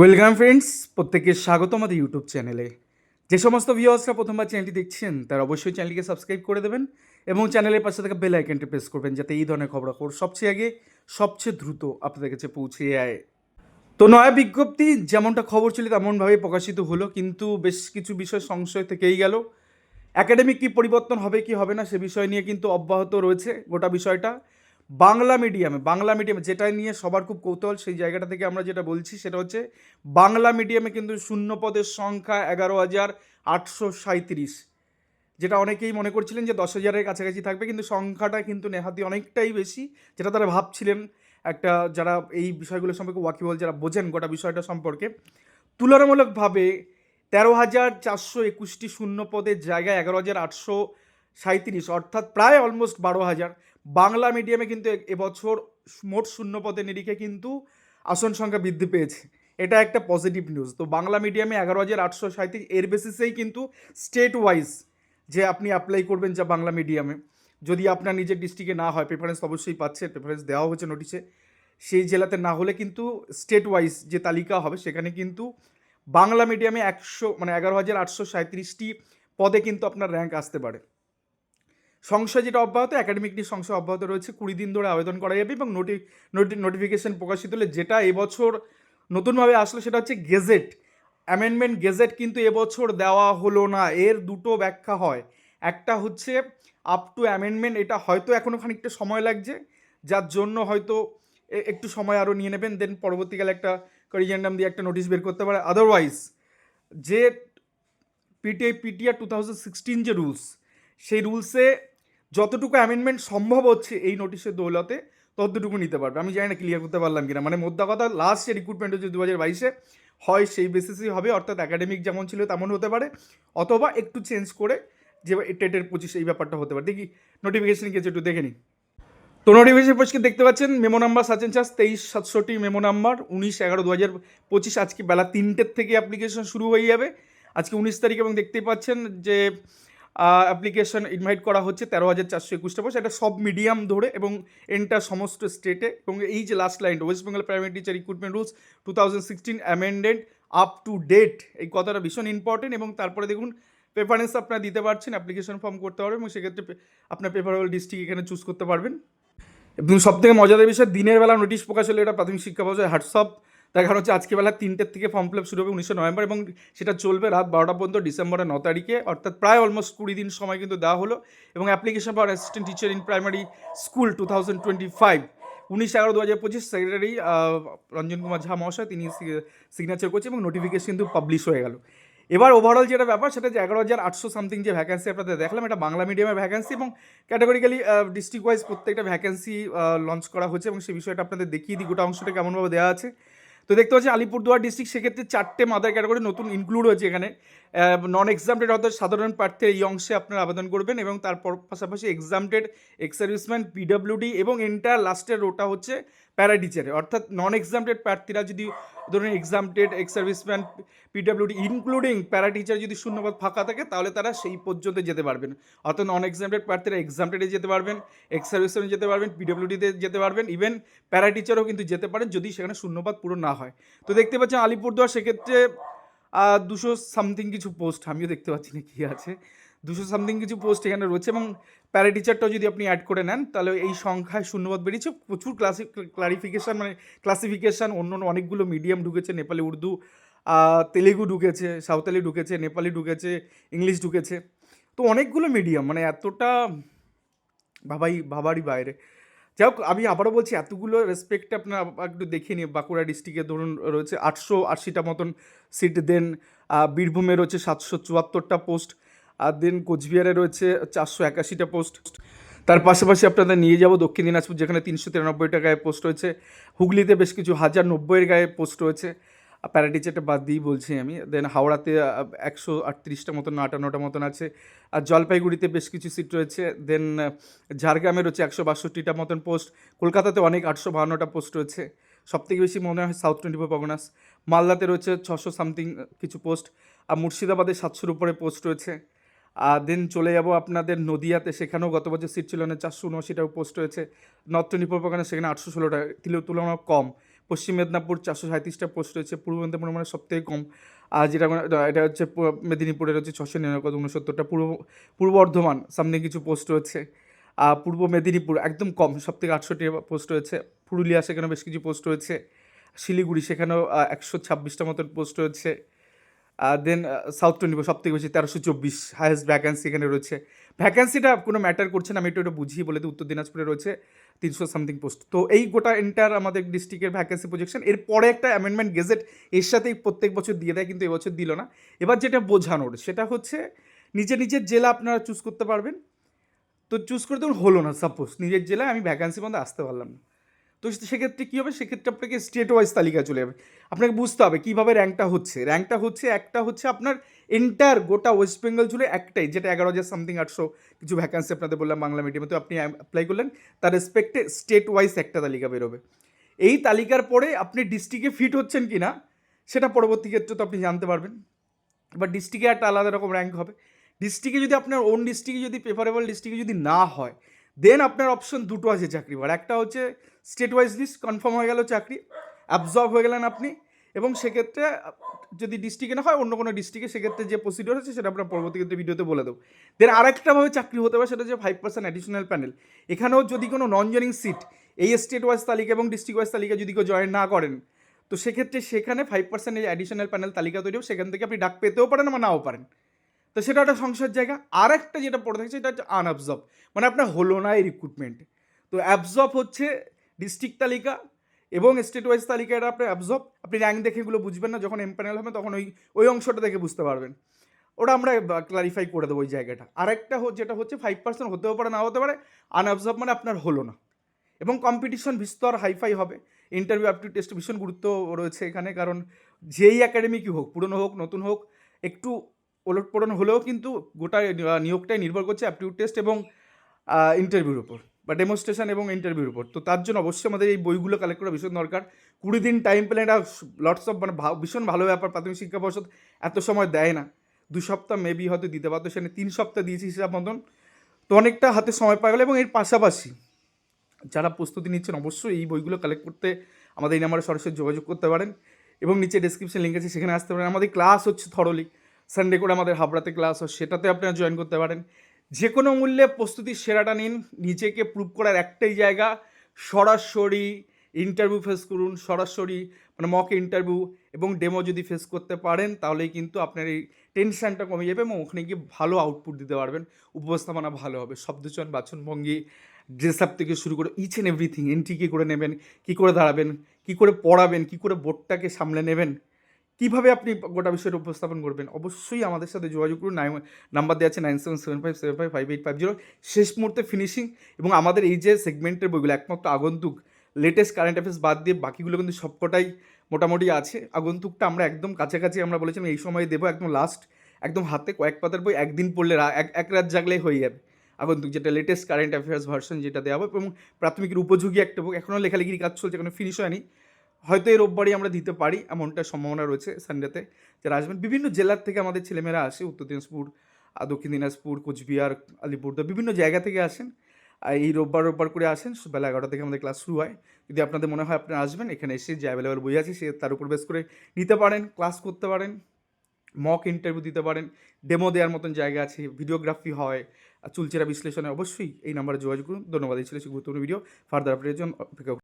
Welcome friends, প্রত্যেককে স্বাগত আমাদের ইউটিউব চ্যানেলে। যে সমস্ত ভিউয়ার্সরা প্রথমবার চ্যানেলটি দেখছেন, তারা অবশ্যই চ্যানেলটিকে সাবস্ক্রাইব করে দেবেন এবং চ্যানেলের পাশে থাকা বেল আইকনটি প্রেস করবেন যাতে এই ধরনের খবরাখবর সবচেয়ে আগে, সবচেয়ে দ্রুত আপনাদের কাছে পৌঁছে যায়। তো নয়া বিজ্ঞপ্তি, যেমনটা খবর ছিল তেমনভাবে প্রকাশিত হলো, কিন্তু বেশ কিছু বিষয় সংশয় থেকেই গেল। একাডেমিক কি পরিবর্তন হবে, কি হবে না, সে বিষয় নিয়ে কিন্তু অব্যাহত রয়েছে গোটা বিষয়টা। বাংলা মিডিয়ামে বাংলা মিডিয়ামে যেটা নিয়ে সবার খুব কৌতূহল, সেই জায়গাটা থেকে আমরা যেটা বলছি সেটা হচ্ছে বাংলা মিডিয়ামে কিন্তু শূন্য পদের সংখ্যা এগারো হাজার আটশো সাঁত্রিশ যেটা অনেকেই মনে করছিলেন যে দশ হাজারের কাছাকাছি থাকবে, কিন্তু সংখ্যাটা কিন্তু নেহাতি অনেকটাই বেশি, যেটা তারা ভাবছিলেন একটা যারা এই বিষয়গুলো সম্পর্কে ওয়াকিবল যারা বোঝেন গোটা বিষয়টা সম্পর্কে। তুলনামূলকভাবে তেরো হাজার চারশো একুশটি শূন্য পদের জায়গায় এগারো হাজার আটশো সাঁত্রিশ অর্থাৎ প্রায় অলমোস্ট বারো হাজার। বাংলা মিডিয়ামে কিন্তু এবছর মোট শূন্য পদের নিরিখে কিন্তু আসন সংখ্যা বৃদ্ধি পেয়েছে। এটা একটা পজিটিভ নিউজ তো বাংলা মিডিয়ামে এগারো হাজার আটশো সাঁত্রিশ এর বেসিসেই কিন্তু স্টেট ওয়াইজ যে আপনি অ্যাপ্লাই করবেন যা বাংলা মিডিয়ামে। যদি আপনার নিজের ডিস্ট্রিক্টে না হয় প্রেফারেন্স অবশ্যই পাচ্ছে প্রেফারেন্স দেওয়া হচ্ছে নোটিশে সেই জেলাতে না হলে কিন্তু স্টেট ওয়াইজ যে তালিকা হবে, সেখানে কিন্তু বাংলা মিডিয়ামে একশো মানে এগারো হাজার আটশো সাঁত্রিশটি পদে কিন্তু আপনার র্যাঙ্ক আসতে পারে। সংশয় যেটা অব্যাহত একাডেমিক নিয়ে সংশয় অব্যাহত রয়েছে। কুড়ি দিন ধরে আবেদন করা যাবে এবং নোটি নোটিফিকেশন প্রকাশিত হলে যেটা এবছর নতুনভাবে আসলো সেটা হচ্ছে গেজেট অ্যামেন্ডমেন্ট গেজেট কিন্তু এবছর দেওয়া হলো না, এর দুটো ব্যাখ্যা হয়। একটা হচ্ছে আপ টু অ্যামেন্ডমেন্ট এটা হয়তো এখনও খানিকটা সময় লাগছে, যার জন্য হয়তো একটু সময় আরও নিয়ে নেবেন দেন পরবর্তীকালে একটা করিজেন্ডাম দিয়ে একটা নোটিশ বের করতে পারে। আদারওয়াইজ যে PTI PTR two thousand sixteen যে রুলস সেই রুলসে যতটুকু অ্যামেন্ডমেন্ট সম্ভব হচ্ছে এই নোটিশের দৌলতে, ততটুকু নিতে পারবে। আমি জানি না ক্লিয়ার করতে পারলাম কিনা। মানে মোদ্দা কথা লাস্ট যে রিক্রুটমেন্ট হচ্ছে দু হাজার বাইশে, হয় সেই বেসিসই হবে, অর্থাৎ একাডেমিক যেমন ছিল তেমন হতে পারে। অথবা একটু চেঞ্জ করে যে টেটের পঁচিশ এই ব্যাপারটা হতে পারে। দেখি নোটিফিকেশন গেছে একটু দেখে নিই। তো নোটিফিকেশন পরিষ্কার দেখতে পাচ্ছেন মেমো নাম্বার সাচেন চার্জ তেইশ, সাতষট্টি মেমো নাম্বার উনিশ, এগারো দু হাজার পঁচিশ। আজকে বেলা তিনটের থেকে অ্যাপ্লিকেশন শুরু হয়ে যাবে। আজকে উনিশ তারিখ এবং দেখতেই পাচ্ছেন যে অ্যাপ্লিকেশন ইনভাইট করা হচ্ছে তেরো হাজার চারশো একুশটা পোস্ট এটা সব মিডিয়াম ধরে এবং এন্টার সমস্ত স্টেটে এবং এই যে last line West Bengal primary teacher recruitment rules two thousand sixteen amended up to date এই কথাটা ভীষণ ইম্পর্টেন্ট এবং তারপরে দেখুন প্রেফারেন্স আপনারা দিতে পারছেন অ্যাপ্লিকেশন ফর্ম করতে পারবেন এবং সেক্ষেত্রে আপনার প্রেফারেবল ডিস্ট্রিক্ট এখানে চুজ করতে পারবেন। এবং সব থেকে মজাদার বিষয়, দিনের বেলা নোটিশ প্রকাশ হলে এটা প্রাথমিক শিক্ষা পর্যায়ে হোয়াটসঅ্যাপ দেখানো হচ্ছে আজকে বেলা তিনটের থেকে ফর্ম ফিল শুরু হবে উনিশশো নভেম্বর এবং সেটা চলবে রাত বারোটা পর্যন্ত ডিসেম্বরের ন তারিখে, অর্থাৎ প্রায় অলমোস্ট কুড়ি দিন সময় কিন্তু দেওয়া হলো এবং application for assistant teacher in primary school two thousand twenty five উনিশ এগারো দু হাজার পঁচিশ সেক্রেটারি রঞ্জন কুমার ঝা মহাশয়, তিনি সিগনেচার করছে এবং নোটিফিকেশন কিন্তু পাবলিশ হয়ে গেল। এবার ওভারঅল যেটা ব্যাপার, সেটা যে এগারো হাজার আটশো সামথিং যে ভ্যাকেন্সি আপনাদের দেখলাম, এটা বাংলা মিডিয়ামের ভ্যাকেন্সি এবং ক্যাটাগরিক্যালি ডিস্ট্রিক্ট ওয়াইজ প্রত্যেকটা ভ্যাকেন্সি লঞ্চ করা হচ্ছে এবং সেই বিষয়টা আপনাদের দেখিয়ে দিই, গোটা অংশটা কেমনভাবে দেওয়া আছে। তো দেখতে পাচ্ছি আলিপুরদুয়ার ডিস্ট্রিক্ট সেক্ষেত্রে চারটে মাদার ক্যাটাগরি নতুন ইনক্লুড হয়েছে এখানে। নন এক্সামটেড অর্থাৎ সাধারণ প্রার্থীর এই অংশে আপনারা আবেদন করবেন এবং তারপর পাশাপাশি এক্সামটেড এক্স সার্ভিসম্যান পিডব্লিউডি এবং এন্টার লাস্টের রোটা হচ্ছে প্যারা টিচারে অর্থাৎ নন এক্সামটেড প্রার্থীরা যদি ধরুন exempted ex serviceman PWD including para teacher যদি শূন্যপদ ফাঁকা থাকে, তাহলে তারা সেই পর্যন্ত যেতে পারবেন। অর্থাৎ নন এক্সামটেড প্রার্থীরা এক্সামটেডে যেতে পারবেন এক্স সার্ভিসম্যানে যেতে পারবেন পিডব্লিউডিতে যেতে পারবেন ইভেন প্যারা টিচারও কিন্তু যেতে পারেন যদি সেখানে শূন্যপদ পূরণ না হয়। তো দেখতে পাচ্ছেন আলিপুরদুয়ার সেক্ষেত্রে দুশো সামথিং কিছু পোস্ট আমিও দেখতে পাচ্ছি না কী আছে। দুশো সামথিং কিছু পোস্ট এখানে রয়েছে এবং প্যারা টিচারটাও যদি আপনি অ্যাড করে নেন, তাহলে এই সংখ্যায় শূন্যবাদ বেরিয়েছে। প্রচুর ক্লাসি ক্লারিফিকেশান মানে ক্লাসিফিকেশান অন্য অনেকগুলো মিডিয়াম ঢুকেছে, নেপালি, উর্দু তেলেগু ঢুকেছে সাঁওতালি ঢুকেছে, নেপালি ঢুকেছে ইংলিশ ঢুকেছে। তো অনেকগুলো মিডিয়াম মানে এতটা ভাবাই, ভাবারই বাইরে। যাই হোক, আমি আবারও বলছি, এতগুলো রেসপেক্ট আপনার একটু দেখে নিয়ে বাঁকুড়া ডিস্ট্রিক্টে ধরুন, রয়েছে আটশো আশিটা মতন সিট দেন। বীরভূমে রয়েছে সাতশো চুয়াত্তরটা পোস্ট আর দেন কোচবিহারে রয়েছে চারশো একাশিটা পোস্ট। তার পাশাপাশি আপনাদের নিয়ে যাব দক্ষিণ দিনাজপুর, যেখানে তিনশো তিরানব্বইটা গায়ে পোস্ট রয়েছে। হুগলিতে বেশ কিছু হাজার নব্বইয়ের গায়ে পোস্ট রয়েছে। প্যারাটিচারটা বাদ দিয়েই বলছি আমি। দেন হাওড়াতে একশো আটত্রিশটা মতন, আটান্নটা মতন আছে। আর জলপাইগুড়িতে বেশ কিছু সিট রয়েছে। দেন ঝাড়গ্রামে রয়েছে একশো বাষট্টিটা মতন পোস্ট। কলকাতাতে অনেক আটশো বাহান্নটা পোস্ট রয়েছে। সবথেকে বেশি মনে হয় সাউথ টোয়েন্টি ফোর পগনাস। মালদাতে রয়েছে ছশো সামথিং কিছু পোস্ট। আর মুর্শিদাবাদে সাতশোর উপরে পোস্ট রয়েছে। দেন চলে যাব আপনাদের নদিয়াতে। সেখানেও গত বছর সিট ছিল না, চারশো উনআশিটাও পোস্ট রয়েছে। নর্থ ফোর সেখানে আটশো ষোলোটা তুলনামূলক কম। পশ্চিম মেদিনীপুর চারশো সাঁত্রিশটা পোস্ট রয়েছে। পূর্ব মেদিনীপুর মানে সবথেকে কম। আর যেটা মানে এটা হচ্ছে মেদিনীপুরের হচ্ছে ছশো নিরানব্বই, উনসত্তরটা। পূর্ব পূর্ব বর্ধমান সামনে কিছু পোস্ট রয়েছে। আর পূর্ব মেদিনীপুর একদম কম সব থেকে আটষট্টি পোস্ট রয়েছে। পুরুলিয়া সেখানে বেশ কিছু পোস্ট রয়েছে। শিলিগুড়ি সেখানেও একশো ছাব্বিশটা মতন পোস্ট রয়েছে। দেন সাউথ টোয়েন্টি সব থেকে বেশি তেরোশো চব্বিশ হায়েস্ট ভ্যাকান্সি এখানে রয়েছে। ভ্যাকান্সিটা কোনো ম্যাটার করছে না, আমি একটু একটু বুঝিয়ে বলে দিই, উত্তর দিনাজপুরে রয়েছে তিনশো সামথিং পোস্ট তো এই গোটা এন্টার আমাদের ডিস্ট্রিক্টের ভ্যাকেন্সি প্রজেকশন এরপরে একটা অ্যামেন্ডমেন্ট গেজেট এর সাথেই প্রত্যেক বছর দিয়ে দেয়, কিন্তু এবছর দিল না। এবার যেটা বোঝানোর, সেটা হচ্ছে নিজের নিজের জেলা আপনারা চুজ করতে পারবেন। তো চুজ করে দেখুন হলো না সাপোজ নিজের জেলায় আমি ভ্যাকান্সি মধ্যে আসতে পারলাম না। তো সেক্ষেত্রে কী হবে? সেক্ষেত্রে আপনাকে স্টেট ওয়াইজ তালিকা চলে যাবে। আপনাকে বুঝতে হবে কীভাবে র্যাঙ্কটা হচ্ছে। র্যাঙ্কটা হচ্ছে, একটা হচ্ছে আপনার এন্টার গোটা ওয়েস্ট বেঙ্গল জুড়ে একটাই, যেটা এগারো হাজার সামথিং আটশো কিছু ভ্যাকান্সি আপনাদের বললাম বাংলা মিডিয়ামে তো আপনি অ্যাপ্লাই করলেন, তার রেসপেক্টে স্টেট ওয়াইজ একটা তালিকা বেরোবে। এই তালিকার পরে আপনি ডিস্ট্রিক্টে ফিট হচ্ছেন কি না, সেটা পরবর্তী ক্ষেত্রে তো আপনি জানতে পারবেন। এবার ডিস্ট্রিক্টে একটা আলাদা রকম র্যাঙ্ক হবে। ডিস্ট্রিক্টে যদি আপনার ওন ডিস্ট্রিক্টে যদি প্রেফারেবল ডিস্ট্রিক্টে যদি না হয় দেন আপনার অপশন দুটো আছে চাকরি পাওয়ার একটা হচ্ছে স্টেট ওয়াইজ লিস্ট কনফার্ম হয়ে গেল চাকরি অ্যাবজর্ব হয়ে গেলেন আপনি, এবং সেক্ষেত্রে যদি ডিস্ট্রিক্টে না হয়, অন্য কোনো ডিস্ট্রিক্টে সেক্ষেত্রে যে প্রসিডিওর আছে সেটা আমরা পরবর্তী ভিডিওতে বলে দেবো। দেন আরেকটাভাবে চাকরি হতে পারে, সেটা হচ্ছে ফাইভ পার্সেন্ট অ্যাডিশনাল প্যানেল এখানেও যদি কোনো নন জয়নিং সিট এই স্টেট ওয়াইজ তালিকা এবং ডিস্ট্রিক্ট ওয়াইজ তালিকা যদি কেউ জয়েন না করেন, তো সেক্ষেত্রে সেখানে ফাইভ পার্সেন্ট অ্যাডিশনাল প্যানেল তালিকা তৈরি হবে, সেখান থেকে আপনি ডাক পেতেও পারেন বা নাও পারেন। তো সেটা একটা সংসার জায়গা। আর একটা যেটা পড়ে থাকছে সেটা হচ্ছে আনঅবজর্ব মানে আপনার হলো না এই রিক্রুটমেন্ট তো অ্যাবজর্ব হচ্ছে ডিস্ট্রিক্ট তালিকা এবং স্টেট ওয়াইজ তালিকা এটা আপনার অ্যাবজর্ব আপনি র্যাঙ্ক দেখে এগুলো বুঝবেন না, যখন এমপ্যানেল হবে তখন ওই ওই অংশটা দেখে বুঝতে পারবেন। ওটা আমরা ক্লারিফাই করে দেবো ওই জায়গাটা। আরেকটা যেটা হচ্ছে ফাইভ পার্সেন্ট হতেও পারে না হতে পারে। আনঅবজর্ব মানে আপনার হলো না। এবং কম্পিটিশন বিস্তর হাইফাই হবে। ইন্টারভিউ আপটু টেস্ট ভীষণ গুরুত্ব রয়েছে এখানে, কারণ যেই একাডেমিকই হোক, পুরনো হোক, নতুন হোক, একটু ওলট পড়ন হলেও কিন্তু গোটা নিয়োগটাই নির্ভর করছে অ্যাপটিউড টেস্ট এবং ইন্টারভিউর উপর বা ডেমনস্ট্রেশন এবং ইন্টারভিউর উপর। তো তার জন্য অবশ্যই আমাদের এই বইগুলো কালেক্ট করা ভীষণ দরকার। কুড়ি দিন টাইম পেলে এটা লটস অফ মানে ভীষণ ভালো ব্যাপার। প্রাথমিক শিক্ষা পর্ষদ এত সময় দেয় না। দু সপ্তাহ মেবি হয়তো দিতে পারতো সেখানে তিন সপ্তাহ দিয়েছি হিসাব মতন। তো অনেকটা হাতে সময় পাওয়া গেলো এবং এর পাশাপাশি যারা প্রস্তুতি নিচ্ছেন অবশ্যই এই বইগুলো কালেক্ট করতে আমাদের এই নাম্বারে সরাসরি যোগাযোগ করতে পারেন। এবং নিচে ডেসক্রিপশন লিঙ্ক আছে, সেখানে আসতে পারেন। আমাদের ক্লাস হচ্ছে থরলি সানডে করে আমাদের হাবড়াতে ক্লাস হয়, সেটাতে আপনারা জয়েন করতে পারেন। যে কোনো মূল্যে প্রস্তুতির সেরাটা নিন, নিজেকে প্রুভ করার একটাই জায়গা, সরাসরি ইন্টারভিউ ফেস করুন, সরাসরি মানে মক ইন্টারভিউ এবং ডেমো যদি ফেস করতে পারেন, তাহলেই কিন্তু আপনার এই টেনশনটা কমে যাবে এবং ওখানে গিয়ে ভালো আউটপুট দিতে পারবেন, উপস্থাপনা ভালো হবে। শব্দচয়ন বাচনভঙ্গি ড্রেস আপ থেকে শুরু করে ইচ অ্যান্ড এভরিথিং এন্ট্রি কী করে নেবেন, কী করে দাঁড়াবেন, কী করে পড়াবেন, কী করে বোর্ডটাকে সামলে নেবেন কীভাবে আপনি গোটা বিষয়টা উপস্থাপন করবেন? অবশ্যই আমাদের সাথে যোগাযোগ করুন। নাইন, নাম্বার দেওয়া আছে nine seven seven five seven five five eight five zero. শেষ মুহূর্তে ফিনিশিং এবং আমাদের এই যে সেগমেন্টের বইগুলো, একমাত্র আগন্তুক লেটেস্ট কারেন্ট অ্যাফেয়ার্স বাদ দিয়ে বাকিগুলো কিন্তু সবকটাই মোটামুটি আছে। আগন্তুকটা আমরা একদম কাছাকাছি আমরা বলেছিলাম, এই সময় দেবো একদম লাস্ট একদম হাতে কয়েক পাতার বই, একদিন পড়লে এক এক রাত জাগলেই হয়ে যাবে। আগন্তুক যেটা লেটেস্ট কারেন্ট অ্যাফেয়ার্স ভার্সন যেটা দেওয়া হবে এবং প্রাথমিকের উপযোগী একটা বুক এখনও লেখালেখির কাজ চলছে এখনও ফিনিশ হয়নি। হয়তো এই রোববারই আমরা দিতে পারি এমনটা সম্ভাবনা রয়েছে সানডেতে যারা আসবেন, বিভিন্ন জেলার থেকে আমাদের ছেলেমেয়েরা আসে, উত্তর দিনাজপুর দক্ষিণ দিনাজপুর, কোচবিহার, আলিপুরদুয়ার, বিভিন্ন জায়গা থেকে আসেন। এই রোববার রোববার করে আসেন, বেলা এগারোটা থেকে আমাদের ক্লাস শুরু হয়। যদি আপনাদের মনে হয় আপনারা আসবেন, এখানে এসে যে অ্যাভেলেবেল বই আছে, সে তার উপর বেস করে নিতে পারেন ক্লাস করতে পারেন মক ইন্টারভিউ দিতে পারেন ডেমো দেওয়ার মতন জায়গা আছে ভিডিওগ্রাফি হয় চুলচেরা বিশ্লেষণে অবশ্যই এই নাম্বারে যোগাযোগ করুন। ধন্যবাদ, এই ছিল গুরুত্বপূর্ণ ভিডিও ফার্দার আপডেটের জন্য অপেক্ষা।